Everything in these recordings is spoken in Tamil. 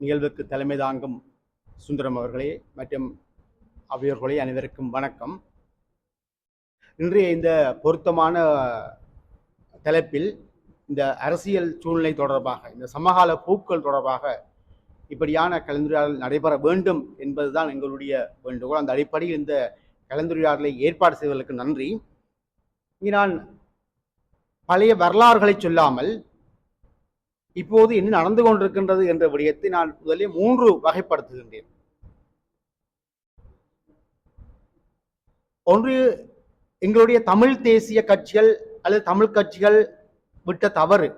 நிகழ்வுக்கு தலைமை தாங்கும் சுந்தரம் அவர்களே மற்றும் அவையோர்களே அனைவருக்கும் வணக்கம். இன்றைய இந்த பொருத்தமான தலைப்பில் இந்த அரசியல் சூழ்நிலை தொடர்பாக இந்த சமகால பூக்கள் தொடர்பாக இப்படியான கலந்துரையாடல் நடைபெற வேண்டும் என்பதுதான் எங்களுடைய வேண்டுகோள். அந்த அடிப்படையில் இந்த கலந்துரையாடலை ஏற்பாடு செய்வதற்கு நன்றி. இங்கே நான் பழைய வரலாறுகளை சொல்லாமல் இப்போது என்ன நடந்து கொண்டிருக்கின்றது என்ற விடயத்தை நான் முதலில் மூன்று வகைப்படுத்துகின்றேன். ஒன்று எங்களுடைய தமிழ் தேசிய கட்சிகள் அல்லது தமிழ் கட்சிகள் விட்ட தவறு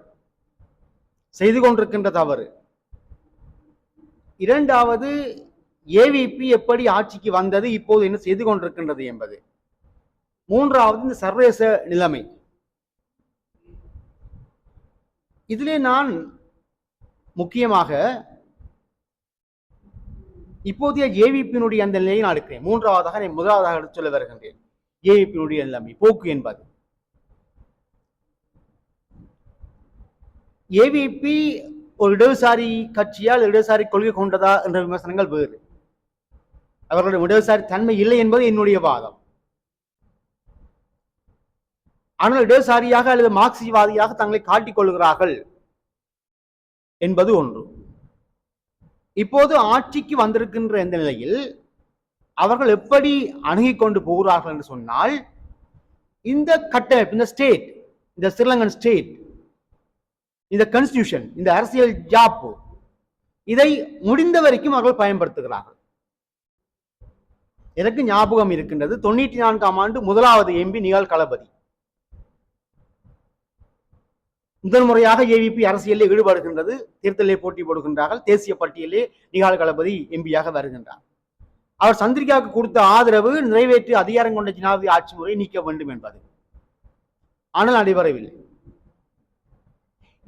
செய்து கொண்டிருக்கின்ற தவறு. இரண்டாவது ஏவிபி எப்படி ஆட்சிக்கு வந்தது இப்போது என்ன செய்து கொண்டிருக்கின்றது என்பது. மூன்றாவது இந்த சர்வதேச நிலைமை. இதிலே நான் முக்கியமாக இப்போதைய ஏவிபியினுடைய அந்த நிலையை நான் எடுக்கிறேன். மூன்றாவதாக நான் முதலாவதாக எடுத்து சொல்ல வருகின்றேன். ஏவிபியினுடைய நிலைமை போக்கு என்பது. ஏவிபி ஒரு இடதுசாரி கட்சியால் இடதுசாரி கொள்கை கொண்டதா என்ற விமர்சனங்கள் வேறு. அவர்களுடைய இடதுசாரி தன்மை இல்லை என்பது என்னுடைய வாதம். ஆனால் இடதுசாரியாக அல்லது மார்க்சிவாதியாக தங்களை காட்டிக் கொள்கிறார்கள் என்பது ஒன்று. இப்போது ஆட்சிக்கு வந்திருக்கின்ற இந்த நிலையில் அவர்கள் எப்படி அணுகி கொண்டு போகிறார்கள் என்று சொன்னால் இந்த கட்டமைப்பு இந்த ஸ்டேட் இந்த ஸ்ரீலங்கன் ஸ்டேட் இந்த கன்ஸ்டியூஷன் இந்த அரசியல் ஜாப்பு இதை முடிந்த வரைக்கும் அவர்கள் பயன்படுத்துகிறார்கள். எனக்கு ஞாபகம் இருக்கின்றது தொண்ணூற்றி நான்காம் ஆண்டு முதலாவது எம்பி நிகால் களபதி முதல் முறையாக ஏவிபி அரசியலில் ஈடுபடுகின்றது. தேர்தலில் போட்டி போடுகின்றார்கள். தேசிய பட்டியலே நிகால் களபதி எம்பியாக வருகின்றார். அவர் சந்திரிகாவுக்கு கொடுத்த ஆதரவு நிறைவேற்றி அதிகாரம் கொண்ட ஜனாதிபதி ஆட்சி முறை நீக்க வேண்டும் என்பது. ஆனால் நடைபெறவில்லை.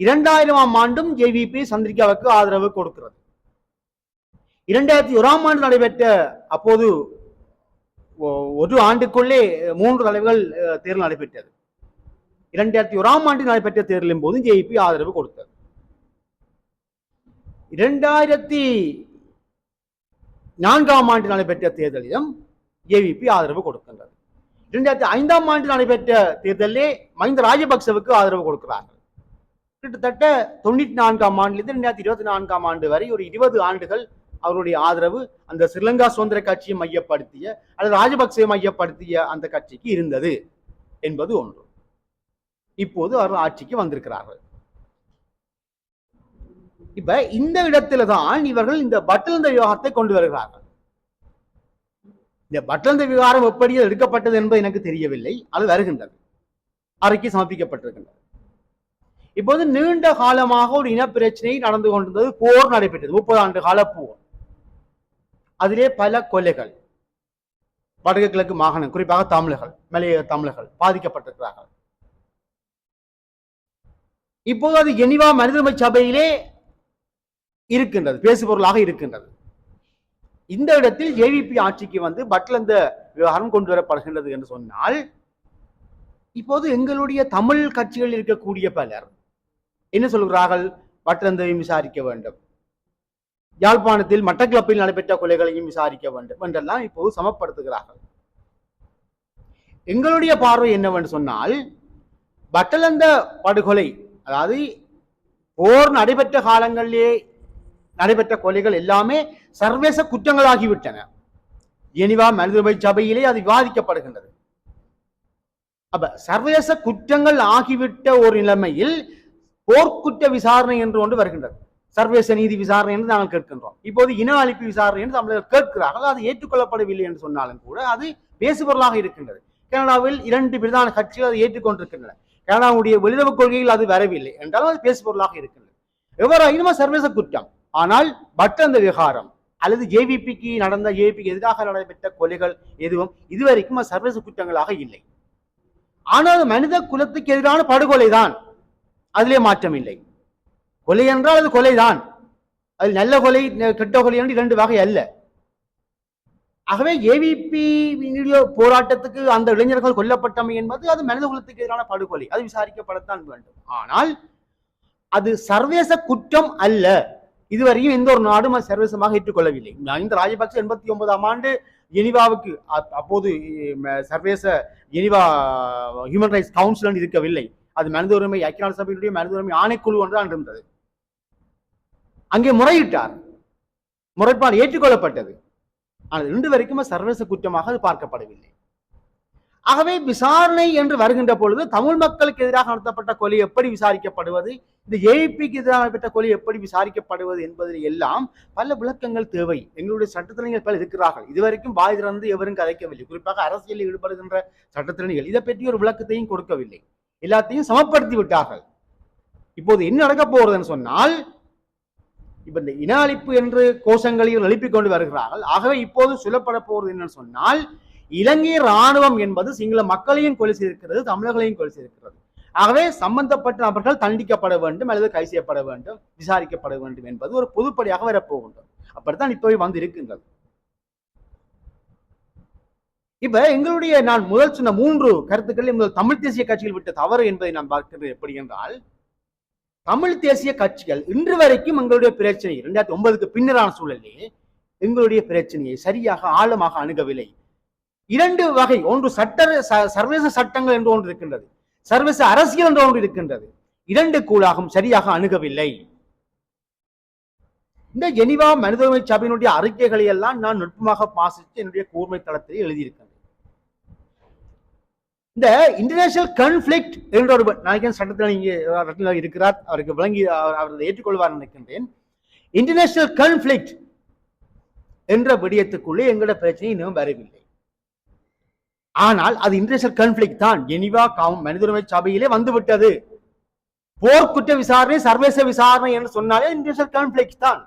இரண்டாயிரமாம் ஆண்டும் ஜேவிபி சந்திரிகாவுக்கு ஆதரவு கொடுக்கிறது. இரண்டாயிரத்தி ஓராம் ஆண்டு நடைபெற்ற அப்போது ஒரு ஆண்டுக்குள்ளே மூன்று தலைவர்கள் தேர்தல் நடைபெற்றது. இரண்டாயிரத்தி ஓராம் ஆண்டு நடைபெற்ற தேர்தலின் போது ஜேபி ஆதரவு கொடுத்தது. இரண்டாயிரத்தி நான்காம் ஆண்டு நடைபெற்ற தேர்தலிலும் ஏவிபி ஆதரவு கொடுக்கின்றது. இரண்டாயிரத்தி ஐந்தாம் ஆண்டு நடைபெற்ற தேர்தலிலே மஹிந்த ராஜபக்சவுக்கு ஆதரவு கொடுக்கிறார்கள். கிட்டத்தட்ட தொண்ணூற்றி நான்காம் ஆண்டிலிருந்து இரண்டாயிரத்தி இருபத்தி நான்காம் ஆண்டு வரை ஒரு இருபது ஆண்டுகள் அவருடைய ஆதரவு அந்த ஸ்ரீலங்கா சுதந்திர கட்சியை மையப்படுத்திய அல்லது ராஜபக்சவை மையப்படுத்திய அந்த கட்சிக்கு இருந்தது என்பது ஒன்று. இப்போது அவர்கள் ஆட்சிக்கு வந்திருக்கிறார்கள். இப்ப இந்த இடத்துல தான் இவர்கள் இந்த பட்டலந்த விவகாரத்தை கொண்டு வருகிறார்கள். இந்த பட்டலந்த விவகாரம் எப்படி எடுக்கப்பட்டது என்பது எனக்கு தெரியவில்லை. அது வருகின்றது. அறிக்கை சமர்ப்பிக்கப்பட்டிருக்கின்றது. இப்போது நீண்ட காலமாக ஒரு இனப்பிரச்சனை நடந்து கொண்டிருந்தது. போர் நடைபெற்றது. முப்பது ஆண்டு கால போர். அதிலே பல கொலைகள். வடக்கு கிழக்கு மாகாணம் குறிப்பாக தமிழர்கள் மலைய தமிழர்கள் பாதிக்கப்பட்டிருக்கிறார்கள். இப்போது அது ஜெனிவா மனிதமை சபையிலே இருக்கின்றது பேசுபொருளாக இருக்கின்றது. இந்த இடத்தில் ஜேவிபி ஆட்சிக்கு வந்து பட்லந்த விவகாரம் கொண்டு வரப்படுகின்றது என்று சொன்னால் இப்போது எங்களுடைய தமிழ் கட்சிகள் இருக்கக்கூடிய பலர் என்ன சொல்கிறார்கள்? பட்லந்தையும் விசாரிக்க வேண்டும். யாழ்ப்பாணத்தில் மட்டக்கிளப்பில் நடைபெற்ற கொலைகளையும் விசாரிக்க வேண்டும் என்றெல்லாம் இப்போது சமப்படுத்துகிறார்கள். எங்களுடைய பார்வை என்னவென்று சொன்னால் பட்டலந்த படுகொலை அதாவது போர் நடைபெற்ற காலங்களிலே நடைபெற்ற கொலைகள் எல்லாமே சர்வதேச குற்றங்களாகிவிட்டன. ஜெனிவா மனிதபை சபையிலே அது விவாதிக்கப்படுகின்றது. அப்ப சர்வதேச குற்றங்கள் ஆகிவிட்ட ஒரு நிலைமையில் போர்க்குற்ற விசாரணை என்று ஒன்று வருகின்றது. சர்வதேச நீதி விசாரணை என்று நாங்கள் கேட்கின்றோம். இப்போது இன அழிப்பு விசாரணை என்று தமிழர்கள் கேட்கிறார்கள். அது ஏற்றுக்கொள்ளப்படவில்லை என்று சொன்னாலும் கூட அது பேசுபொருளாக இருக்கின்றது. கனடாவில் இரண்டு பிரதான கட்சிகள் அதை ஏற்றுக்கொண்டிருக்கின்றன. கனடாவுடைய வெளியுறவு கொள்கையில் அது வரவில்லை. என்றாலும் அது பேசுபொருளாக இருக்கிறது எவ்வாறாயினும் சர்வதேச குற்றம்? ஆனால் பட் அந்த விவகாரம் அல்லது ஜேவிபிக்கு நடந்த ஜேவிபிக்கு எதிராக நடைபெற்ற கொலைகள் எதுவும் இதுவரைக்கும் சர்வதேச குற்றங்களாக இல்லை. ஆனால் மனித குலத்துக்கு எதிரான படுகொலை தான் அதிலே மாற்றம் இல்லை. கொலை என்றால் அது கொலைதான். அது நல்ல கொலை கெட்ட கொலை என்று இரண்டு வகை அல்ல. ஆகவே ஏவிபி போராட்டத்துக்கு அந்த இளைஞர்கள் கொல்லப்பட்டமை என்பது அது மனித குலத்துக்கு எதிரான படுகொலை. அது விசாரிக்கப்படத்தான் வேண்டும். ஆனால் அது சர்வதேச குற்றம் அல்ல. இதுவரையும் எந்த ஒரு நாடும் அது சர்வதேசமாக ஏற்றுக்கொள்ளவில்லை. இந்த ராஜபக்சே எண்பத்தி ஒன்பதாம் ஆண்டு ஜெனிவாவுக்கு அப்போது சர்வதேச ஜெனிவா ஹியூமன் ரைட்ஸ் கவுன்சில் இருக்கவில்லை. அது மனித உரிமை ஐக்கிய நாடு சபையினுடைய மனித உரிமை ஆணைக்குழு ஒன்றுதான் இருந்தது. அங்கே முறையிட்டார். முறைப்பாடு ஏற்றுக்கொள்ளப்பட்டது. ஆனால் இன்று வரைக்கும் சர்வதேச குற்றமாக அது பார்க்கப்படவில்லை. ஆகவே விசாரணை என்று வருகின்ற பொழுது தமிழ் மக்களுக்கு எதிராக நடத்தப்பட்ட கொலை எப்படி விசாரிக்கப்படுவது இந்த ஏபிக்கு எதிராக நடைபெற்ற கொலை எப்படி விசாரிக்கப்படுவது என்பதில் எல்லாம் பல விளக்கங்கள் தேவை. எங்களுடைய சட்டத்திறனிகள் பல இருக்கிறார்கள். இதுவரைக்கும் வாய் திறந்து எவரும் கதைக்கவில்லை. குறிப்பாக அரசியலில் ஈடுபடுகின்ற சட்டத்திறனிகள் இதை பற்றி ஒரு விளக்கத்தையும் கொடுக்கவில்லை. எல்லாத்தையும் சமப்படுத்தி விட்டார்கள். இப்போது என்ன நடக்கப் போகிறதுன்னு சொன்னால் இப்ப இந்த இன அழிப்பு என்று கோஷங்களையும் எழுப்பிக் கொண்டு வருகிறார்கள். ஆகவே இப்போது சொல்லப்பட போவது என்னன்னு சொன்னால் இலங்கை ராணுவம் என்பது சிங்கள மக்களையும் கொலை செய்திருக்கிறது தமிழர்களையும் கொலை செய்திருக்கிறது. ஆகவே சம்பந்தப்பட்ட நபர்கள் தண்டிக்கப்பட வேண்டும் அல்லது கை செய்யப்பட வேண்டும் விசாரிக்கப்பட வேண்டும் என்பது ஒரு பொதுப்படியாக வரப்போகின்றது. அப்படித்தான் இப்போவே வந்து இருக்குங்கள் இப்ப எங்களுடைய நான் முதல் சொன்ன மூன்று கருத்துக்களில் முதல் தமிழ் தேசிய கட்சிகள் விட்ட தவறு என்பதை நான் பார்க்கிறது எப்படி என்றால் தமிழ் தேசிய கட்சிகள் இன்று வரைக்கும் எங்களுடைய பிரச்சனை இரண்டாயிரத்தி ஒன்பதுக்கு பின்னரான சூழலிலே எங்களுடைய பிரச்சனையை சரியாக ஆழமாக அணுகவில்லை. இரண்டு வகை ஒன்று சட்ட ச- சர்வதேச சட்டங்கள் என்று ஒன்று இருக்கின்றது சர்வதேச அரசியல் என்று ஒன்று இருக்கின்றது. இரண்டு கூடாகும் சரியாக அணுகவில்லை. இந்த ஜெனிவா மனித உரிமை சபையினுடைய அறிக்கைகளை எல்லாம் நான் நுட்பமாக வாசித்து என்னுடைய கூர்மை தளத்தில் எழுதியிருக்கேன் இந்த இன்டர்நேஷனல் கன்ஃபிளிக்ட் என்ற ஒரு நாளைக்கு சட்டத்தில் இங்கே இருக்கிறார். அவருக்கு விளங்கி அவர் அவரது ஏற்றுக்கொள்வார் நினைக்கின்றேன். இன்டர்நேஷனல் கன்ஃபிளிக்ட் என்ற விடயத்துக்குள்ளே எங்களோட பிரச்சனை இன்னும் வரவில்லை. ஆனால் அது இன்டர்நேஷனல் கன்ஃபிளிக்ட் தான். ஜெனிவா கவுன் மனித உரிமை சபையிலே வந்துவிட்டது. போர்க்குற்ற விசாரணை சர்வதேச விசாரணை என்று சொன்னாலே இன்டர்நேஷனல் கான்ஃபிளிக்ட் தான்.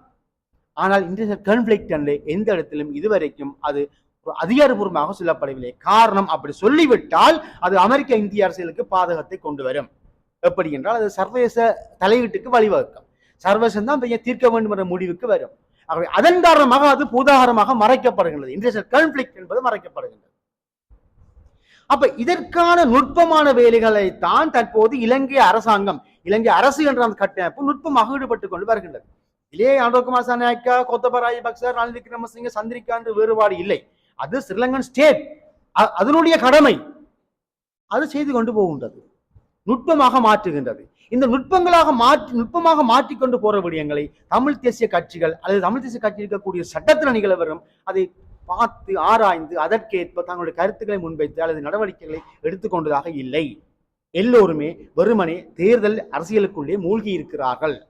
ஆனால் இன்டர்நேஷனல் கான்ஃபிளிக்ட் என்று எந்த இடத்திலும் இதுவரைக்கும் அது அதிகாரபூர்வமாக சொல்லப்படவில்லை. காரணம் அப்படி சொல்லிவிட்டால் அது அமெரிக்க இந்திய அரசியலுக்கு பாதகத்தை கொண்டு வரும். எப்படி என்றால் அது சர்வதேச தலையீட்டுக்கு வழிவகுக்கும். சர்வதேசம் தான் தீர்க்க வேண்டும் என்ற முடிவுக்கு வரும். ஆகவே அதன் காரணமாக அது பூதாகரமாக மறைக்கப்படுகின்றது. இன்டர்நேஷனல் கான்ஃபிளிக் என்பது மறைக்கப்படுகின்றது. அப்ப இதற்கான நுட்பமான வேலைகளை தான் தற்போது இலங்கை அரசாங்கம் இலங்கை அரசு என்ற அந்த கட்டமைப்பு நுட்பமாக ஈடுபட்டுக் கொண்டு வருகின்றது. இல்லையே ஆண்டோகுமார் சாநாயக்கா கோத்தப பக்சர் ரணில் விக்ரமசிங்க சந்திரிகா என்று வேறுபாடு இல்லை. அது ஸ்ரீலங்கன் ஸ்டேட் அ- அதனுடைய கடமை. அது செய்து கொண்டு போகின்றது. நுட்பமாக மாற்றுகின்றது. இந்த நுட்பங்களாக மாற்றி நுட்பமாக மாற்றிக்கொண்டு போற விடயங்களை தமிழ் தேசிய கட்சிகள் அல்லது தமிழ் தேசிய கட்சி இருக்கக்கூடிய சட்டத்தில் நிகழவரும் அதை பார்த்து ஆராய்ந்து அதற்கேற்ப தங்களுடைய கருத்துக்களை முன்வைத்து அல்லது நடவடிக்கைகளை எடுத்துக்கொண்டதாக இல்லை. எல்லோருமே வெறுமனே தேர்தல் அரசியலுக்குள்ளே மூழ்கி இருக்கிறார்கள்.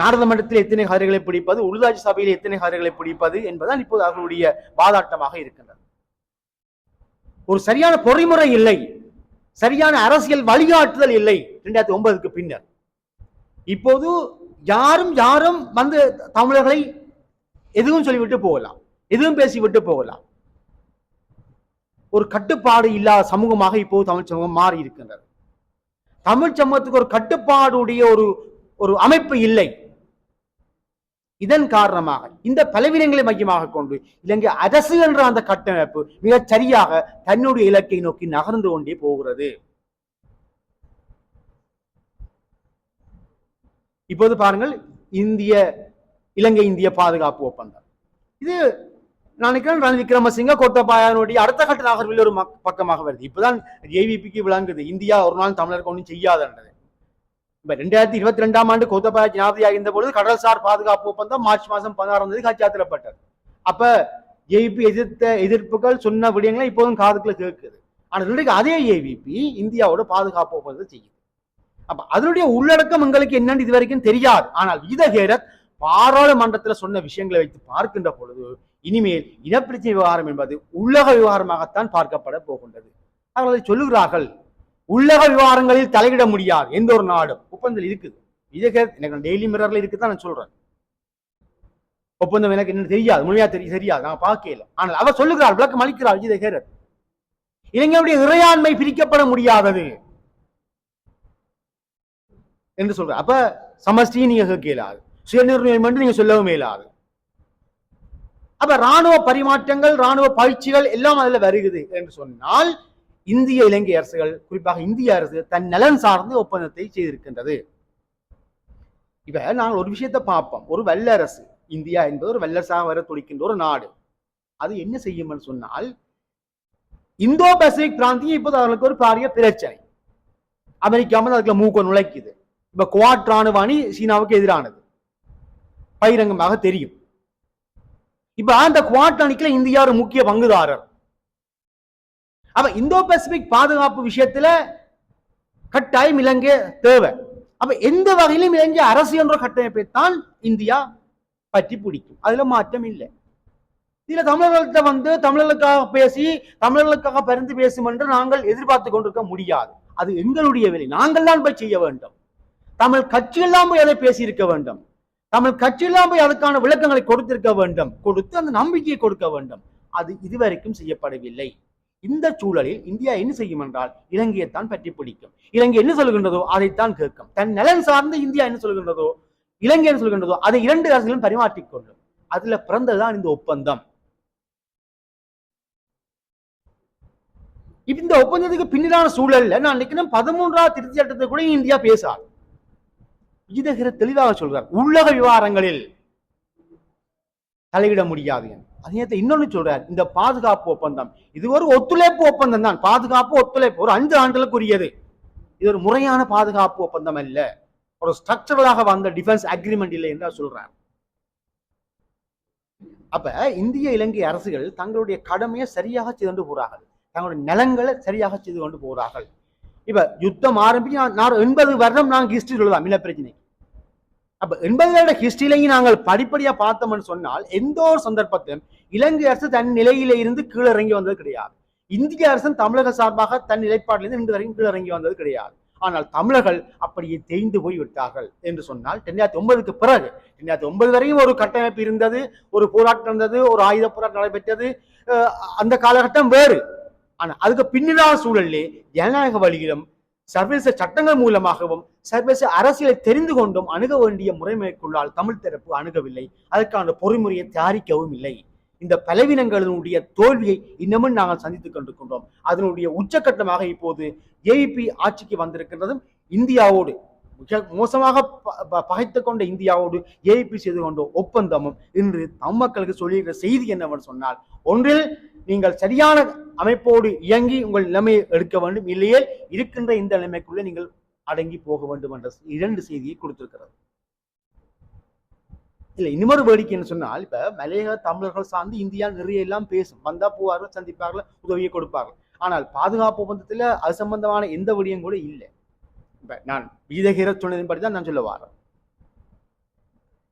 நாடாளுமன்றத்தில் எத்தனை காரியங்களை பிடிப்பது உள்ளாட்சி சபையில் எத்தனை கதிரைகளை பிடிப்பது என்பதுதான் இப்போது அவர்களுடைய வாதாட்டமாக இருக்கின்றது. ஒரு சரியான பொறிமுறை இல்லை. சரியான அரசியல் வழிகாட்டுதல் இல்லை இரண்டாயிரத்தி ஒன்பதுக்கு பின்னர். இப்போது யாரும் யாரும் வந்து தமிழர்களை எதுவும் சொல்லிவிட்டு போகலாம். எதுவும் பேசிவிட்டு போகலாம். ஒரு கட்டுப்பாடு இல்லாத சமூகமாக இப்போது தமிழ் சமூகம் மாறி இருக்கின்றது தமிழ் சமூகத்துக்கு ஒரு கட்டுப்பாடுடைய ஒரு ஒரு அமைப்பு இல்லை. இதன் காரணமாக இந்த பலவீனங்களை மையமாக கொண்டு இலங்கை அரசு என்ற அந்த கட்டமைப்பு மிகச் சரியாக தன்னுடைய இலக்கை நோக்கி நகர்ந்து கொண்டே போகிறது. இப்போது பாருங்கள் இந்திய இலங்கை இந்திய பாதுகாப்பு ஒப்பந்தம். இது நான் நினைக்கிறேன் ரணில் விக்ரமசிங்க கோட்டபாயனுடைய அடுத்த கட்ட நகர்வில் ஒரு பக்கமாக வருது. இப்பதான் ஜேவிபிக்கு விளங்குது. இந்தியா ஒரு நாள் தமிழருக்கு ஒன்றும் செய்யாதுன்றது. இப்ப ரெண்டாயிரத்தி இருபத்தி ரெண்டாம் ஆண்டு கோத்தபாய ஜனாதிபதியாக இருந்த பொழுது கடல்சார் பாதுகாப்பு ஒப்பந்தம் மார்ச் மாதம் பதினாறாம் தேதி காட்சியாத்திரப்பட்டது அப்ப ஜேவிபி எதிர்த்த எதிர்ப்புகள் சொன்ன விடயங்களை இப்போதும் காதுக்குள்ள கேட்குது. ஆனால் இன்றைக்கு அதே ஏவிபி இந்தியாவோட பாதுகாப்பு ஒப்பந்தத்தை செய்யுது. அப்ப அதனுடைய உள்ளடக்கம் எங்களுக்கு என்னன்னு இது வரைக்கும் தெரியாது. ஆனால் கீதகேரத் பாராளுமன்றத்தில் சொன்ன விஷயங்களை வைத்து பார்க்கின்ற பொழுது இனிமேல் இனப்பிரச்சனை விவகாரம் என்பது உள்ளக விவகாரமாகத்தான் பார்க்கப்பட போகின்றது. அவர்கள் சொல்லுகிறார்கள். உள்ளக விவகாரங்களில் தலையிட முடியாது எந்த ஒரு நாடும். ஒப்பந்தம் இருக்குது. கீதகேரத் எனக்கு டெய்லி மிரர்ல இருக்குதான் நான் சொல்றேன். ஒப்பந்தம் எனக்கு என்ன தெரியாது. முழுமையா தெரிய தெரியாது. நான் பார்க்கல. ஆனால் அவர் சொல்லுகிறார் விளக்கம் அளிக்கிறார் கீதகேரத் இளைஞருடைய இறையாண்மை பிரிக்கப்பட முடியாதது. என்று சொல்ற அப்ப சமஷ்டியை நீங்க கேட்க இயலாது சுயநிர்ணயம் என்று நீங்க சொல்லவும் இயலாது. அப்ப ராணுவ பரிமாற்றங்கள் ராணுவ பயிற்சிகள் எல்லாம் அதுல வருகிறது என்று சொன்னால் இந்திய இலங்கை அரசுகள் குறிப்பாக இந்திய அரசு தன் நலன் சார்ந்த ஒப்பந்தத்தை செய்திருக்கின்றது. இப்ப நாங்கள் ஒரு விஷயத்தை பார்ப்போம். ஒரு வல்லரசு இந்தியா என்பது ஒரு வல்லரசாக வர துடிக்கின்ற ஒரு நாடு. அது என்ன செய்யும்னு சொன்னால் இந்தோ பசிபிக் பிராந்தியம் இப்போது அவர்களுக்கு ஒரு பாரிய பிரச்சனை. அமெரிக்கா வந்து அதுக்குள்ள மூக்க நுழைக்குது. இப்ப குவாட் ராணுவ அணி சீனாவுக்கு எதிரானது. பகிரங்கமாக தெரியும். இப்ப அந்த குவாட் அணிக்குல இந்தியா ஒரு முக்கிய பங்குதாரர். அப்ப இந்தோ பசிபிக் பாதுகாப்பு விஷயத்துல கட்டாயம் இலங்கை தேவை. அப்ப எந்த வகையிலும் இலங்கை அரசு என்ற கட்டமைப்பை தான் இந்தியா பற்றி பிடிக்கும். அதுல மாற்றம் இல்லை. இதுல தமிழர்கள்ட்ட வந்து தமிழர்களுக்காக பேசி தமிழர்களுக்காக பரிந்து பேசும் என்று நாங்கள் எதிர்பார்த்து கொண்டிருக்க முடியாது. அது எங்களுடைய வேலை. நாங்கள் தான் போய் செய்ய வேண்டும். தமிழ் கட்சியெல்லாம் போய் அதை பேசியிருக்க வேண்டும். தமிழ் கட்சியெல்லாம் போய் அதுக்கான விளக்கங்களை கொடுத்திருக்க வேண்டும். கொடுத்து அந்த நம்பிக்கையை கொடுக்க வேண்டும். அது இதுவரைக்கும் செய்யப்படவில்லை. இந்த சூழலில் இந்தியா என்ன செய்யும் என்றால் இலங்கையை தான் பற்றி பிடிக்கும். இலங்கை என்ன சொல்கின்றதோ அதைத்தான் கேட்கும். தன் நலன் சார்ந்து இந்தியா என்ன சொல்கின்றதோ இலங்கை என்ன சொல்கின்றதோ அதை இரண்டு அரசுகளும் பரிமாற்றிக் கொள்ளும். அதுல பிறந்ததுதான் இந்த ஒப்பந்தம். இப்ப இந்த ஒப்பந்தத்துக்கு பின்னிலான சூழல்ல நான் நினைக்கிறேன் பதிமூன்றாவது திருத்தி சட்டத்தை கூட இந்தியா பேசாது. விஜயதகர தெளிவாக சொல்றார் உள்ளக விவகாரங்களில் தலையிட முடியாது என்று. அதே நேரத்துல இன்னொன்னு சொல்றார் இந்த பாதுகாப்பு ஒப்பந்தம். இது ஒரு ஒத்துழைப்பு ஒப்பந்தம் தான் பாதுகாப்பு ஒத்துழைப்பு ஒரு அஞ்சு ஆண்டுகளுக்குரியது. இது ஒரு முறையான பாதுகாப்பு ஒப்பந்தம் அல்ல. ஒரு ஸ்ட்ரக்சரலாக வந்த டிஃபென்ஸ் அக்ரிமெண்ட் இல்லை என்று சொல்றார். அப்ப இந்திய இலங்கை அரசுகள் தங்களுடைய கடமையை சரியாக செய்து கொண்டு போறார்கள். தங்களுடைய நிலங்களை சரியாக செய்து கொண்டு போறார்கள். இப்ப யுத்தம் ஆரம்பிச்சு நான் எண்பது வருடம் நாங்கள் ஹிஸ்டரி சொல்லலாம் இல்ல பிரச்சனை அப்ப எண்பது ஹிஸ்டரியிலையும் நாங்கள் படிப்படியா பார்த்தோம்னு சொன்னால் எந்த ஒரு சந்தர்ப்பத்திலும் இலங்கை அரசு தன் நிலையில இருந்து கீழே இறங்கி வந்தது கிடையாது. இந்திய அரசும் தமிழக சார்பாக தன் நிலைப்பாட்டிலிருந்து இன்று வரைக்கும் கீழே இறங்கி வந்தது கிடையாது. ஆனால் தமிழர்கள் அப்படியே தேய்ந்து போய் விட்டார்கள் என்று சொன்னால் ரெண்டாயிரத்தி ஒன்பதுக்கு பிறகு ரெண்டாயிரத்தி ஒன்பது வரையும் ஒரு கட்டமைப்பு இருந்தது ஒரு போராட்டம் இருந்தது ஒரு ஆயுத போராட்டம் நடைபெற்றது. அஹ் அந்த காலகட்டம் வேறு. ஆனா அதுக்கு பின்னிலான சூழல்லே ஜனநாயக வழியிலும் சர்வதேச சட்டங்கள் மூலமாகவும் சர்வதேச அரசியலை தெரிந்து கொண்டும் அணுக வேண்டிய முறைமைக்குள்ளால் தமிழ் தரப்பு அணுகவில்லை. அதற்கான பொறிமுறையை தயாரிக்கவும் இல்லை. இந்த பலவீனங்களினுடைய தோல்வியை இன்னமும் நாங்கள் சந்தித்துக் கொண்டிருக்கின்றோம். அதனுடைய உச்சக்கட்டமாக இப்போது ஏபி ஆட்சிக்கு வந்திருக்கின்றதும் இந்தியாவோடு மிக மோசமாக ப- ப- கொண்ட இந்தியாவோடு ஏபி செய்து கொண்ட ஒப்பந்தமும் இன்று தம் மக்களுக்கு சொல்லுகிற செய்தி என்னவென்று சொன்னால் ஒன்றில் நீங்கள் சரியான அமைப்போடு இயங்கி உங்கள் நிலைமையை எடுக்க வேண்டும். இல்லையே இருக்கின்ற இந்த நிலைமைக்குள்ளே நீங்கள் அடங்கி போக வேண்டும் என்ற இரண்டு செய்தியை கொடுத்திருக்கிறது. இல்ல இன்னொரு வேடிக்கை என்ன சொன்னால் இப்ப மலையக தமிழர்கள் சார்ந்து இந்தியா நிறைய எல்லாம் பேசும். வந்தா போவார்கள் சந்திப்பார்கள் உதவியை கொடுப்பார்கள். ஆனால் பாதுகாப்பு ஒப்பந்தத்தில் அது சம்பந்தமான எந்த விடியும் கூட இல்லை. இப்போ நான் வீதகிர சொன்னதின்படி தான் நான் சொல்ல வரேன்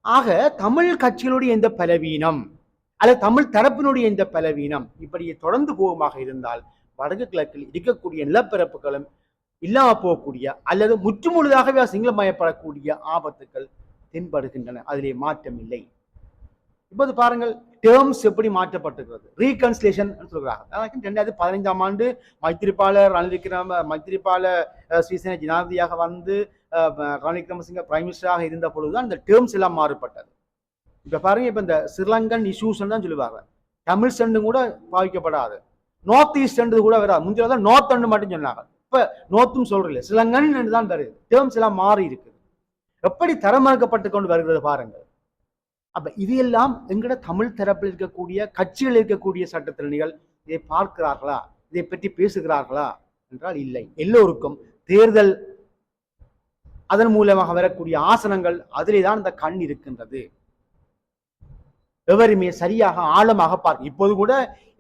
ஆக தமிழ் கட்சிகளுடைய இந்த பலவீனம் அல்லது தமிழ் தரப்பினுடைய இந்த பலவீனம் இப்படியே தொடர்ந்து போகுமாக இருந்தால் வடக்கு கிழக்கில் இருக்கக்கூடிய நிலப்பரப்புகளும் இல்லாமல் போகக்கூடிய அல்லது முற்றுமுழுதாகவே சிங்களமயப்படக்கூடிய ஆபத்துக்கள் தென்படுகின்றன. அதிலே மாற்றம் இல்லை. இப்போது பாருங்கள் டேர்ம்ஸ் எப்படி மாற்றப்பட்டிருக்கிறது? ரீகன்சிலேஷன் சொல்கிறாங்க ரெண்டாயிரத்தி பதினைஞ்சாம் ஆண்டு மைத்திரிபால ரணில் விக்ரம மைத்திரிபால ஸ்ரீசேன ஜனாதிபதியாக வந்து ரணில் விக்ரமசிங்க பிரைம் மினிஸ்டராக இருந்த பொழுதுதான் இந்த டேர்ம்ஸ் எல்லாம் மாறுபட்டது. இப்ப பாருங்க இப்ப இந்த ஸ்ரீலங்கன் இஷ்யூஸ்ன்னு தான் சொல்லுவாங்க. தமிழ் சென்று கூட பாவிக்கப்படாது. நார்த் ஈஸ்ட் என்று கூட வராது. முந்தைய தான் நார்த் அண்டு மட்டும் சொன்னாங்க. இப்ப நோர்த்தும் சொல்றீங்க ஸ்ரீலங்கன் தான் வருது. டேர்ம்ஸ் எல்லாம் மாறி இருக்குது எப்படி தரமறுக்கப்பட்டு கொண்டு வருகிறது பாருங்கள். அப்ப இது எல்லாம் எங்கட தமிழ் தரப்பில் இருக்கக்கூடிய கட்சிகள் இருக்கக்கூடிய சட்டத்திறனிகள் இதை பார்க்கிறார்களா? இதை பற்றி பேசுகிறார்களா? என்றால் இல்லை. எல்லோருக்கும் தேர்தல் அதன் மூலமாக வரக்கூடிய ஆசனங்கள் அதிலே தான் இந்த கண் இருக்கின்றது. எவருமே சரியாக ஆழமாக பார்க்க இப்போது கூட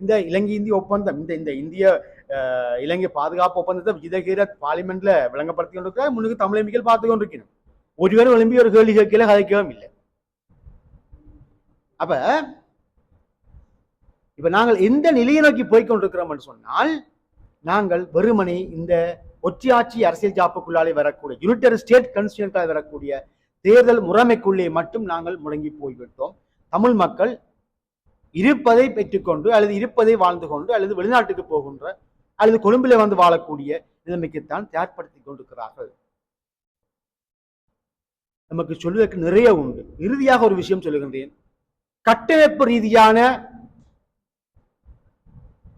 இந்த இலங்கை இந்திய ஒப்பந்தம் இந்த இந்த இந்திய இலங்கை பாதுகாப்பு ஒப்பந்தத்தை விஜயகீர பார்லிமெண்ட்ல விளங்கப்படுத்தி கொண்டிருக்கிறார். முன்னுக்கு தமிழ் எம்பிக்கள் பார்த்து கொண்டிருக்கணும் ஒருவர் எழும்பி ஒரு கேள்வி கேட்கல கதைக்கவும் இல்லை. அப்ப இப்ப நாங்கள் எந்த நிலையை நோக்கி போய்கொண்டிருக்கிறோம்னு என்று சொன்னால் நாங்கள் வெறுமனே இந்த ஒற்றையாட்சி அரசியல் ஜாப்புக்குள்ளாலே வரக்கூடிய யுனிட்டரி ஸ்டேட் கன்ஸ்டியூஷனுக்காக வரக்கூடிய தேர்தல் முறைமைக்குள்ளே மட்டும் நாங்கள் முடங்கி போய்விட்டோம். தமிழ் மக்கள் இருப்பதை பெற்றுக்கொண்டு அல்லது இருப்பதை வாழ்ந்து கொண்டு அல்லது வெளிநாட்டுக்கு போகின்ற அல்லது கொழும்பில் வந்து வாழக்கூடிய நிலைமைக்குத்தான் தயார்படுத்தி கொண்டிருக்கிறார்கள். நமக்கு சொல்வதற்கு நிறைய உண்டு. இறுதியாக ஒரு விஷயம் சொல்லுகின்றேன். கட்டமைப்பு ரீதியான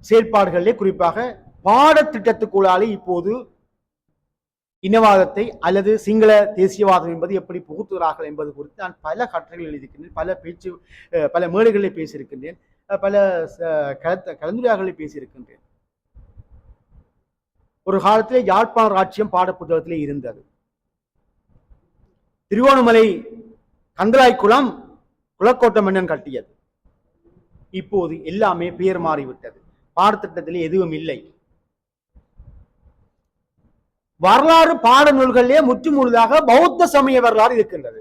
செயற்பாடுகளிலே குறிப்பாக பாடத்திட்டத்துக்குள்ளாலே இப்போது இனவாதத்தை அல்லது சிங்கள தேசியவாதம் என்பது எப்படி புகுத்துகிறார்கள் என்பது குறித்து நான் பல கட்டுரைகள் எழுதியிருக்கின்றேன் பல பேச்சு பல மேடைகளில் பேசியிருக்கின்றேன் பல கலத்த கலந்த கலந்துரையாடலில் பேசியிருக்கின்றேன். ஒரு காலத்தில் யாழ்ப்பாண ராட்சியம் பாடப்புத்தகத்திலே இருந்தது. திருவோணமலை கந்தலாய் குளம் குளக்கோட்டை மன்னன் கட்டியது. இப்போது எல்லாமே பெயர் மாறிவிட்டது. பாடத்திட்டத்திலே எதுவும் இல்லை. வரலாறு பாட நூல்களிலே முற்றுமுழுதாக பௌத்த சமய வரலாறு இருக்கின்றது.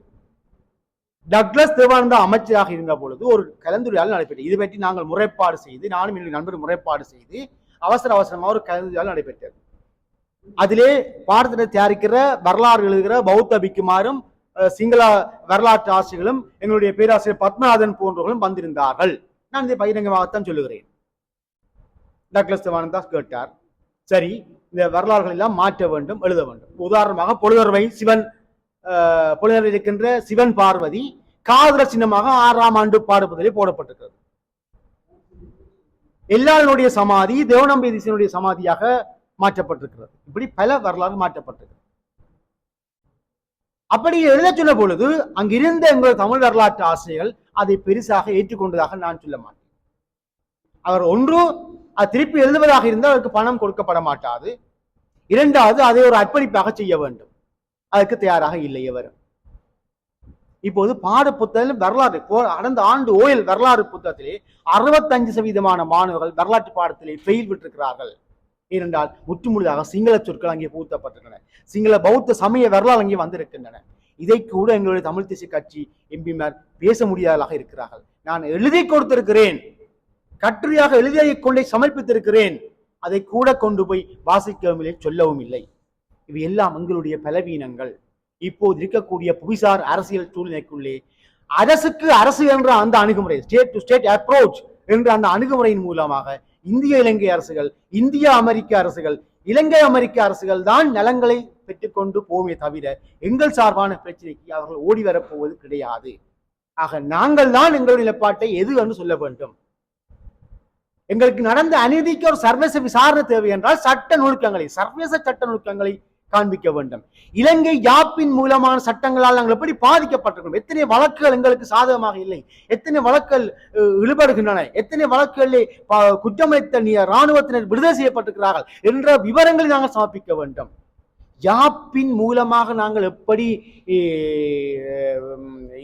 டக்ளஸ் தேவானந்தா அமைச்சராக இருந்த பொழுது ஒரு கலந்துரையாடல் நடைபெற்றது. இது பற்றி நாங்கள் முறைப்பாடு செய்து நானும் என்னுடைய நண்பர் முறைப்பாடு செய்து அவசர அவசரமாக ஒரு கலந்துரையாடல் நடைபெற்றது. அதிலே பாடத்தினை தயாரிக்கிற வரலாறு எழுதுகிற பௌத்த பிக்குமாரும் சிங்கள வரலாற்று ஆசிரியர்களும் எங்களுடைய பேராசிரியர் பத்மநாதன் போன்றவர்களும் வந்திருந்தார்கள். நான் இதை பகிரங்கமாகத்தான் சொல்லுகிறேன். டக்ளஸ் தேவானந்தா கேட்டார் சரி இந்த வரலாறுகள் எல்லாம் மாற்ற வேண்டும் எழுத வேண்டும். உதாரணமாக பொழுதர்வை சிவன் அஹ், பொழுதர்வை இருக்கின்ற சிவன் பார்வதி காதல சின்னமாக ஆறாம் ஆண்டு பாடுபதிலே போடப்பட்டிருக்கிறது. எல்லாருடைய சமாதி தேவனம்பேதீசனுடைய சமாதியாக மாற்றப்பட்டிருக்கிறது. இப்படி பல வரலாறு மாற்றப்பட்டிருக்கிறது. அப்படி எழுத சொன்ன பொழுது அங்கிருந்த எங்கள் தமிழ் வரலாற்று ஆசிரியர்கள் அதை பெருசாக ஏற்றுக்கொண்டதாக நான் சொல்ல மாட்டேன். அவர் ஒன்று அது திருப்பி எழுதுவதாக இருந்தால் அதற்கு பணம் கொடுக்கப்பட மாட்டாது இரண்டாவது அதை ஒரு அர்ப்பணிப்பாக செய்ய வேண்டும். அதற்கு தயாராக இல்லை இவர் இப்போது பாட புத்தகம் வரலாறு போ- கடந்த ஆண்டு ஓயல் வரலாறு புத்தகத்திலே அறுபத்தஞ்சு சதவீதமான மாணவர்கள் வரலாற்று பாடத்திலே ஃபெயில் விட்டிருக்கிறார்கள். ஏனென்றால் முற்றுமுழுதாக சிங்கள சொற்கள் அங்கே புகுத்தப்பட்டிருக்கின்றன சிங்கள பௌத்த சமய வரலாறு அங்கே வந்திருக்கின்றன. இதை கூட எங்களுடைய தமிழ் தேசிய கட்சி எம்பிமார் பேச முடியாததாக இருக்கிறார்கள். நான் எழுதி கொடுத்திருக்கிறேன். கட்டுரையாக எழுதியை கொண்டே சமர்ப்பித்திருக்கிறேன். அதை கூட கொண்டு போய் வாசிக்கவும் இல்லை சொல்லவும் இல்லை இவை எல்லாம் எங்களுடைய பலவீனங்கள். இப்போது இருக்கக்கூடிய புவிசார் அரசியல் சூழ்நிலைக்குள்ளே அரசுக்கு அரசு என்ற அந்த அணுகுமுறை ஸ்டேட் டு ஸ்டேட் அப்ரோச் என்ற அந்த அணுகுமுறையின் மூலமாக இந்திய இலங்கை அரசுகள் இந்திய அமெரிக்க அரசுகள் இலங்கை அமெரிக்க அரசுகள் தான் நலங்களை பெற்றுக்கொண்டு போவே தவிர எங்கள் சார்பான பிரச்சனைக்கு அவர்கள் ஓடி வரப்போவது கிடையாது. ஆக நாங்கள் தான் எங்களுடைய நிலப்பாட்டை எது என்று சொல்ல வேண்டும். எங்களுக்கு நடந்த அநீதிக்கு ஒரு சர்வதேச விசாரணை தேவை என்றால் சட்ட நுணுக்கங்களை சர்வதேச சட்ட நுணுக்கங்களை காண்பிக்க வேண்டும். இலங்கை யாப்பின் மூலமான சட்டங்களால் நாங்கள் எப்படி பாதிக்கப்பட்டிருக்கிறோம்? எத்தனை வழக்குகள் எங்களுக்கு சாதகமாக இல்லை. எத்தனை வழக்குகள் இழுபடுகின்றன. எத்தனை வழக்குகளில் குற்றமளித்த இராணுவத்தினர் விடுதலை செய்யப்பட்டிருக்கிறார்கள் என்ற விவரங்களை நாங்கள் சமர்ப்பிக்க வேண்டும். ஜாப்பின் மூலமாக நாங்கள் எப்படி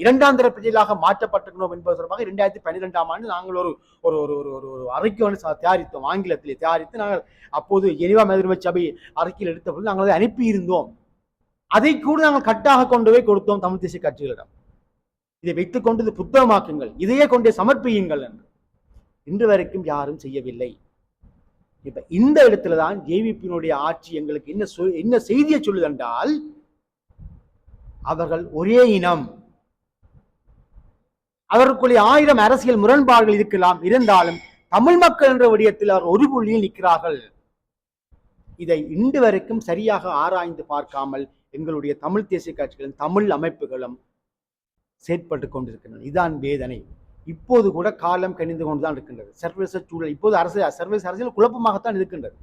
இரண்டாம் தர பிரஜைகளாக மாற்றப்பட்டிருக்கிறோம் என்பது தொடர்பாக இரண்டாயிரத்தி பன்னிரெண்டாம் ஆண்டு நாங்கள் ஒரு ஒரு ஒரு ஒரு ஒரு ஒரு அறிக்கை ஒன்று தயாரித்தோம் ஆங்கிலத்தில் தயாரித்து நாங்கள் அப்போது ஜெனிவா மேதிர்மை சபை அறிக்கையில் எடுத்த பொழுது நாங்கள் அதை அனுப்பியிருந்தோம். அதை கூட நாங்கள் கட்டாக கொண்டு போய் கொடுத்தோம் தமிழ் தேசிய கட்சிகளிடம். இதை வைத்துக் கொண்டு புத்தகமாக்குங்கள் இதையே கொண்டே சமர்ப்பியுங்கள் என்று. இன்று வரைக்கும் யாரும் செய்யவில்லை. இப்ப இந்த இடத்துல தான் ஜேவிபியினுடைய ஆட்சி எங்களுக்கு என்ன சொல் என்ன செய்தியை சொல்லுதென்றால் அவர்கள் ஒரே இனம். அவருக்குள்ளே ஆயிரம் அரசியல் முரண்பாடுகள் இருக்கலாம் இருந்தாலும் தமிழ் மக்கள் என்ற விடயத்தில் அவர் ஒரு புள்ளியில் நிற்கிறார்கள். இதை இன்று வரைக்கும் சரியாக ஆராய்ந்து பார்க்காமல் எங்களுடைய தமிழ் தேசிய கட்சிகளும் தமிழ் அமைப்புகளும் செயற்பட்டு கொண்டிருக்கின்றன. இதான் வேதனை. இப்போது கூட காலம் கணிந்து கொண்டுதான் இருக்கின்றது. சர்வதேச சூழல் இப்போது அரசு சர்வதேச அரசியல் குழப்பமாகத்தான் இருக்கின்றது.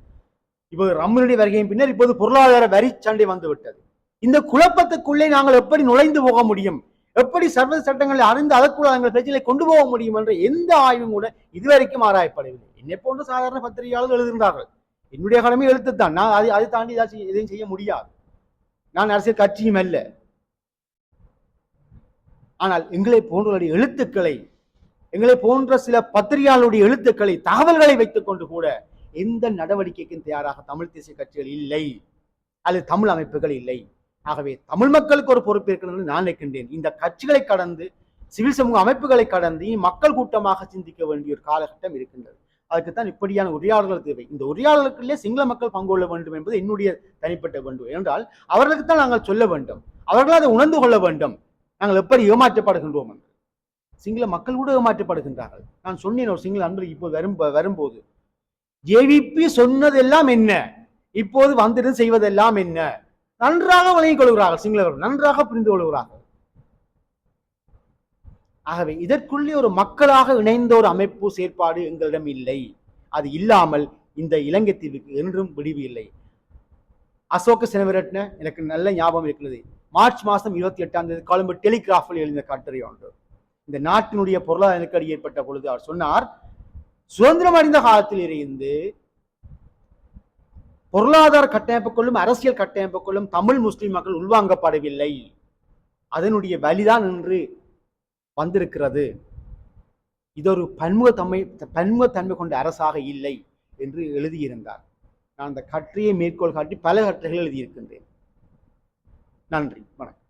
இப்போது ரம்மனுடைய வருகையின் பின்னர் இப்போது பொருளாதார வரி சண்டை வந்து விட்டது. இந்த குழப்பத்துக்குள்ளே நாங்கள் எப்படி நுழைந்து போக முடியும்? எப்படி சர்வதேச சட்டங்களை அறிந்து அதற்குள்ள நாங்கள் பிரச்சனை கொண்டு போக முடியும் என்ற எந்த ஆய்வும் கூட இதுவரைக்கும் ஆராயப்படவில்லை. என்னை போன்ற சாதாரண பத்திரிகையாளர்கள் எழுதுகின்றார்கள் என்னுடைய கடமை எழுத்துத்தான். நான் அதை அதை தாண்டி ஏதாச்சும் எதையும் செய்ய முடியாது. நான் அரசியல் கட்சியும் அல்ல. ஆனால் எங்களை போன்றவருடைய எழுத்துக்களை எங்களை போன்ற சில பத்திரிகையாளருடைய எழுத்துக்களை தகவல்களை வைத்துக் கொண்டு கூட எந்த நடவடிக்கைக்கும் தயாராக தமிழ் தேசிய கட்சிகள் இல்லை. அல்லது தமிழ் அமைப்புகள் இல்லை. ஆகவே தமிழ் மக்களுக்கு ஒரு பொறுப்பு இருக்கிறது நான் நினைக்கின்றேன். இந்த கட்சிகளை கடந்து சிவில் சமூக அமைப்புகளை கடந்து மக்கள் கூட்டமாக சிந்திக்க வேண்டிய ஒரு காலகட்டம் இருக்கின்றது. அதுக்குத்தான் இப்படியான உரையாடல்கள் தேவை. இந்த உரையாடலுக்குள்ளே சிங்கள மக்கள் பங்கு கொள்ள வேண்டும் என்பது என்னுடைய தனிப்பட்ட வேண்டும் என்றால் அவர்களுக்கு தான் நாங்கள் சொல்ல வேண்டும். அவர்கள் அதை உணர்ந்து கொள்ள வேண்டும். நாங்கள் எப்படி ஏமாற்றப்படுகின்றோம் என்று. சிங்கள மக்கள் கூட ஏமாற்றப்படுகின்றார்கள் நான் சொன்னேன் ஒரு சிங்கள நண்பர் இப்போ வரும் வரும்போது. ஜேவிபி சொன்னதெல்லாம் என்ன? இப்போது வந்திருந்து செய்வதெல்லாம் என்ன? நன்றாக விளங்கிக் கொள்கிறார்கள் சிங்களவர்கள் நன்றாக புரிந்து கொள்கிறார்கள். ஆகவே இதற்குள்ளே ஒரு மக்களாக இணைந்த ஒரு அமைப்பு செயற்பாடு எங்களிடம் இல்லை. அது இல்லாமல் இந்த இலங்கை தீவுக்கு என்றும் விடிவு இல்லை. அசோக செனவிரட்ன எனக்கு நல்ல ஞாபகம் இருக்கிறது. மார்ச் மாதம் இருபத்தி எட்டாம் தேதி கொழும்பு டெலிகிராஃபில் எழுந்த கட்டுரை ஒன்று. இந்த நாட்டினுடைய பொருளாதார நெருக்கடி ஏற்பட்ட பொழுது அவர் சொன்னார் சுதந்திரம் அடைந்த காலத்தில் இருந்து பொருளாதார கட்டமைப்புக்குள்ளும் அரசியல் கட்டமைப்புக்குள்ளும் தமிழ் முஸ்லிம் மக்கள் உள்வாங்கப்படவில்லை. அதனுடைய வலிதான் இன்று வந்திருக்கிறது. இது ஒரு பன்முகத்தன்மை பன்முகத்தன்மை கொண்ட அரசாக இல்லை என்று எழுதியிருந்தார். நான் அந்த கற்றையை மேற்கோள் காட்டி பல கற்றைகள் எழுதியிருக்கின்றேன். நன்றி. வணக்கம்.